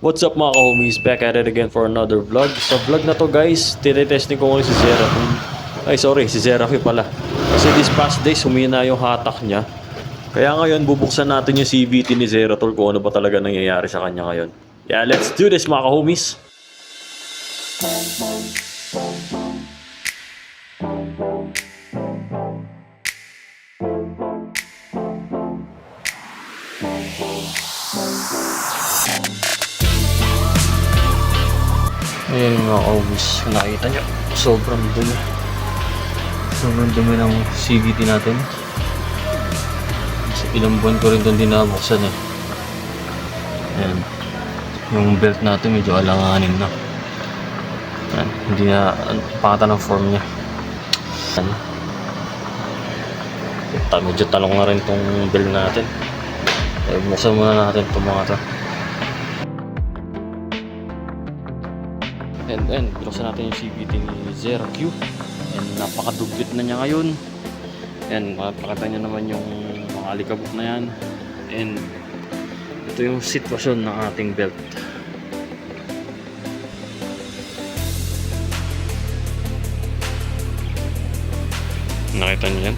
What's up mga ka-homies? Back at it again for another vlog. Sa vlog na to guys, tinetesting ko ngayon si Zerafin. Ay sorry, si Zerafin pala. Kasi this past days, humina yung hatak niya. Kaya ngayon, bubuksan natin yung CVT ni Zerator kung ano ba talaga nangyayari sa kanya ngayon. Yeah, let's do this mga ka-homies! Mga kung nakita nyo, sobrang dumi. Sobrang dumi ng CVT natin. Kasi ilang buwan ko rin doon din nabuksan eh. Ayan. Yung belt natin medyo alanganin na. Ayan. Hindi na pangata ng form niya. Ayan. Medyo talong na rin tong belt natin. Eh, buksan muna natin itong mga to. And, and, binuksan natin yung CVT ni Zero Q. And napakadugit na niya ngayon. And makita niyo naman yung mga alikabok na yan. And ito yung sitwasyon ng ating belt. Nakita niyo yan?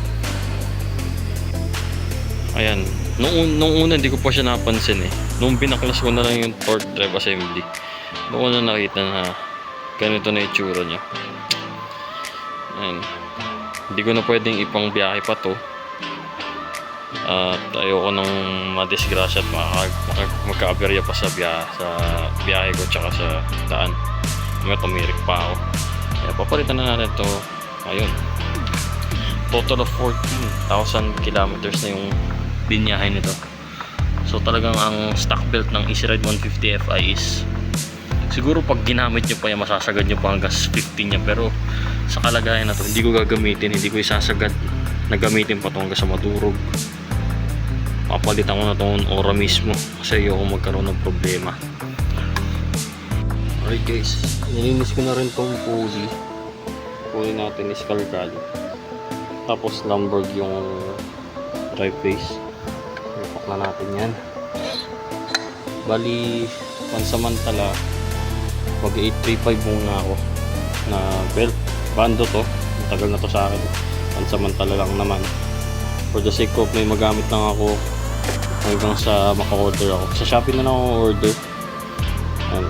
Ayan. Nung, un- nung una hindi ko pa siya napansin eh. Nung binaklas ko na lang yung torque drive assembly. Doon ko na nakita na ganito na yung tsura niya. Ayan. Hindi ko na pwedeng ipang biyahe pa to. At ayoko nang madisgrasya at magka-aberya pa sa biyahe, sa biyahe ko tsaka sa daan. May tumirik pa ako. Kaya papalitan na natin to ayun. Total of 14,000 kilometers na yung binyahe nito. So talagang ang stock belt ng Easy Ride 150 Fi is siguro pag ginamit nyo pa yan masasagad nyo pa hanggang 15 niya. Pero sa kalagayan na to hindi ko gagamitin hindi ko isasagad. Na gamitin pa to hanggang sa madurog. Papalitan ko na to ora mismo kasi ayoko magkaroon ng problema. Alright guys. Nilinis ko na rin tong pulley. Pulley natin is kalkal tapos Lamborg yung drive face ipak na natin yan. Bali pansamantala mag 835 muna ako na belt. Bando to. Ang tagal na to sa akin. Pansamantala lang naman. For the sake of may magamit lang ako hanggang sa maka-order ako. Sa Shopee na lang ako order. And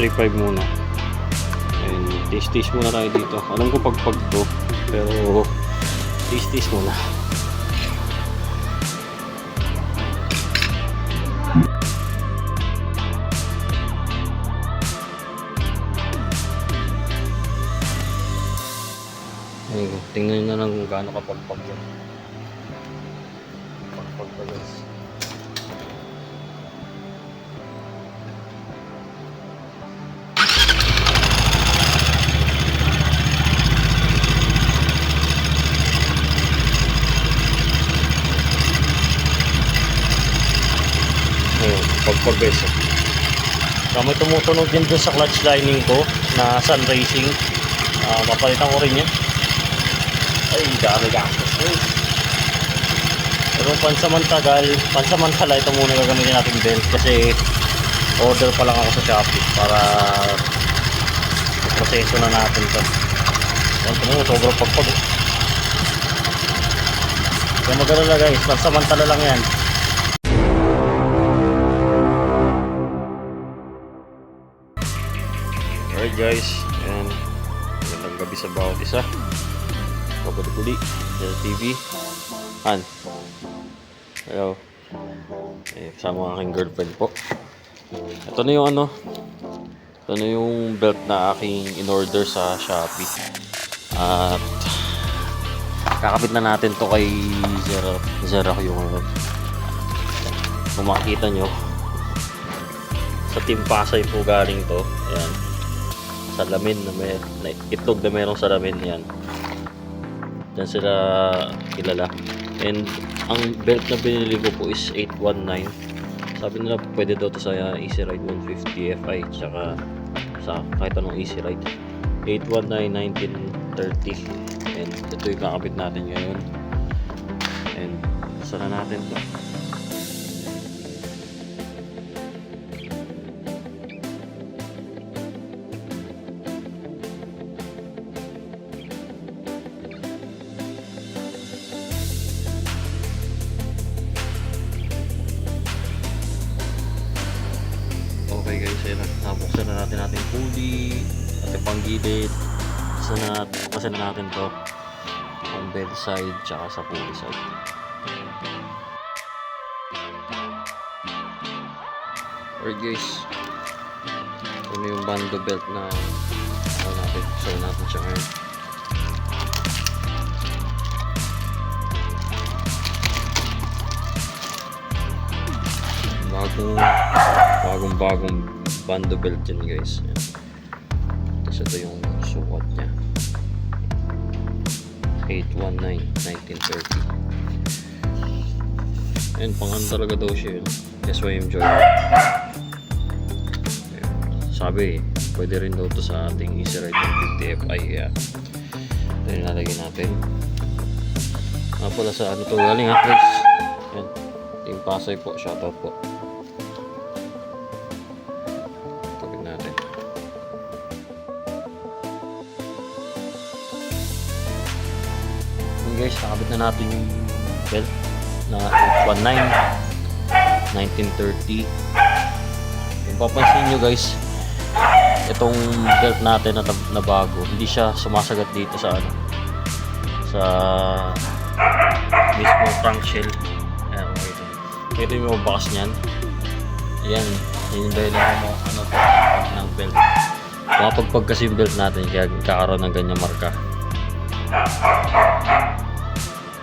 835 muna. And taste taste muna tayo dito. Alam ko pagpag to pero taste taste muna tingnan nyo na lang kung gaano kapagpag yan. Pagpag pa guys. Ayun, pagpag guys. oh. Kami tumutunog din dun sa clutch lining ko na Sun Racing. Ah, papalitan ko rin yan. Ay, dami gastos. Uy. Pero pansamantagal, pansamantala ito muna gagamitin natin belt kasi order pa lang ako sa Shopee para proseso na natin to. Ito mo, sobrang pagpag. Kaya mag-alala guys, pansamantala lang yan. Alright guys, and magandang gabi sa bawat isa. Pagkuli sa TV. Han. Hello. Eh, kasama ang aking girlfriend po. Ito na yung ano. Ito na yung belt na aking in-order sa Shopee. At kakabit na natin to kay Zero. Zero yung ano. Kung makikita nyo, sa Team Pasay po galing to. Ayan. Salamin na may na, itlog na merong salamin yan. Diyan sila kilala. And ang belt na binili ko po is 819. Sabi nila pwede daw to sa Easy Ride 150 Fi tsaka sa kahit anong Easy Ride. 819 1930. And ito yung kakabit natin ngayon. And sana natin to. Kasi na, kasi na natin to ang bed side tsaka sa pulley side. Alright guys. Ano yung bando belt na ano natin, show natin siya ngayon. Bagong bagong bagong bando belt yan guys. Tapos ito yung 819 1930. Ayun, pangan talaga daw siya yun. It. Ayun. Sabi, pwede rin daw to sa ating Easy Ride 150 Fi. Kaya, ito yung lalagyan natin. Nga pala sa ano to galing ha, guys. Yan. Team Pasay po. Shoutout po. Guys, nakabit na natin yung belt na 819 1930 kung papansin nyo guys itong belt natin na, na bago hindi siya sumasagat dito sa ano sa mismo crankshell ayan okay ito. Ito yung mga bakas nyan ayan yun yung dahil ng ano ng belt. Mapagpag kasi yung belt natin kaya kakaroon ng ganyan marka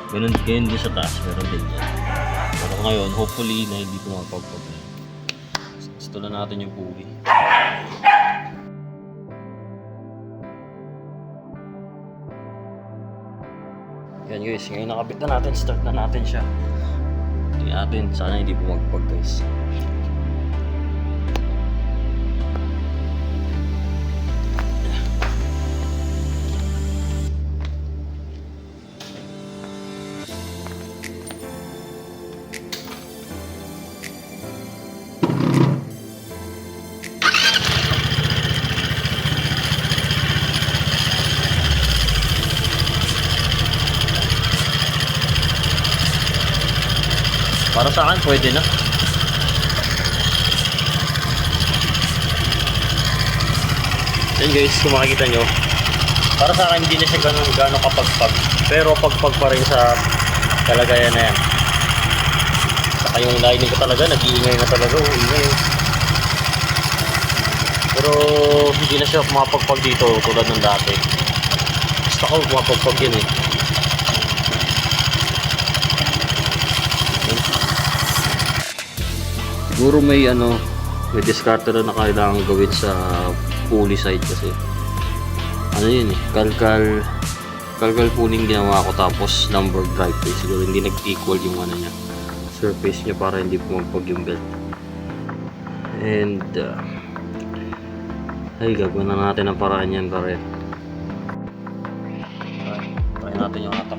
Ganun ganun din sa taas, meron din yan. Pero ngayon, hopefully na hindi pumapagpag. Gusto na natin yung pulley. Yan guys, ngayon nakabit na natin, start na natin siya. Tingnan natin, sana hindi pumagpag guys. Akin, pwede na. Yan guys, kung makikita nyo, para sa akin hindi na siya ganun gano'ng kapagpag. Pero pagpag pa rin sa kalagayan na yan. Saka yung lining ko talaga, nag-iingay na talaga, oh, ingay. Pero hindi na siya pumapagpag dito tulad ng dati. Gusto ko pumapagpag yun eh. Siguro may ano, may discarte na kailangan gawin sa pulley side kasi. Ano yun eh, kalkal kalkal puling ginawa ko tapos number drive eh. siguro hindi nag-equal yung ano niya surface niya para hindi pumagpag yung belt. And uh, ay gagawin na natin ang paraan yan pare try natin yung atak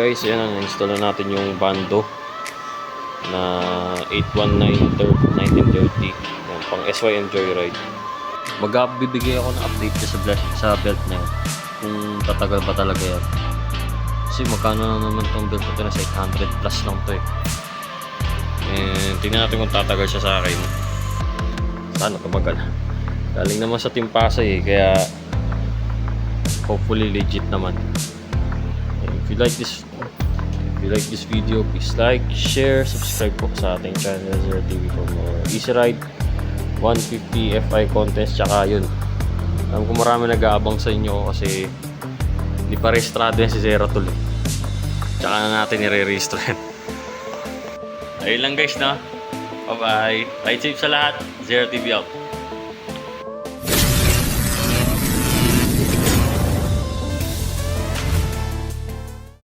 guys, yan ang install na natin yung bando na 819-1930 yan, pang SYM Joyride. Magbibigay ako ng update sa, belt, sa belt na yun. Kung tatagal ba talaga yan. Kasi magkano na naman tong belt na ito na 800 plus lang to eh. And tingnan natin kung tatagal siya sa akin. Sana tumagal. Galing naman sa Team Pasay eh kaya hopefully legit naman you like this if you like this video, please like, share, subscribe po sa ating channel Zero TV for more Easy Ride 150 FI contest tsaka yun. Alam ko marami nag-aabang sa inyo kasi hindi pa registrado yan si Zero Tool. eh. Tsaka na natin i-re-register yan. Ayun lang guys na. Bye bye. Ride safe sa lahat. Zero TV out.